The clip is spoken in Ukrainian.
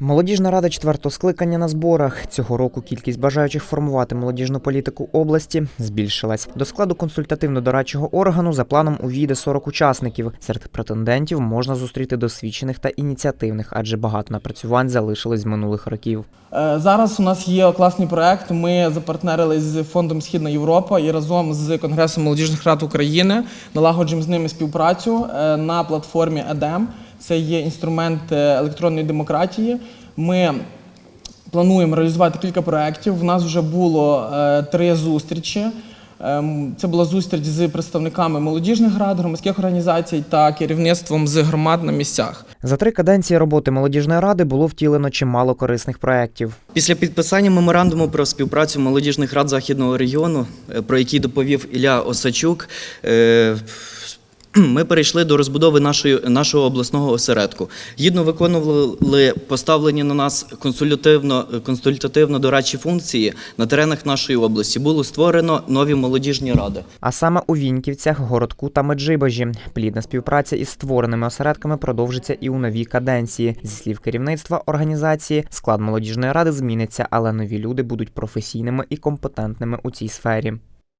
Молодіжна рада четвертого скликання на зборах. Цього року кількість бажаючих формувати молодіжну політику області збільшилась. До складу консультативно-дорадчого органу за планом увійде 40 учасників. Серед претендентів можна зустріти досвідчених та ініціативних, адже багато напрацювань залишилось з минулих років. Е, Зараз у нас є класний проект. Ми запартнерились з фондом Східна Європа і разом з Конгресом молодіжних рад України налагоджуємо з ними співпрацю е, на платформі EDEM. Це є інструмент е, електронної демократії. Ми плануємо реалізувати кілька проєктів. У нас вже було е, три зустрічі. Ем, Це була зустріч з представниками молодіжних рад, громадських організацій та керівництвом з громад на місцях. За три каденції роботи молодіжної ради було втілено чимало корисних проєктів. Після підписання меморандуму про співпрацю молодіжних рад західного регіону, е, про який доповів Ілля Осачук, ми перейшли до розбудови нашої, нашого обласного осередку. Гідно виконували поставлені на нас консультативно, консультативно дорадчі функції на теренах нашої області. Було створено нові молодіжні ради. А саме у Віньківцях, Городку та Меджибожі. Плідна співпраця із створеними осередками продовжиться і у новій каденції. Зі слів керівництва організації, склад молодіжної ради зміниться, але нові люди будуть професійними і компетентними у цій сфері.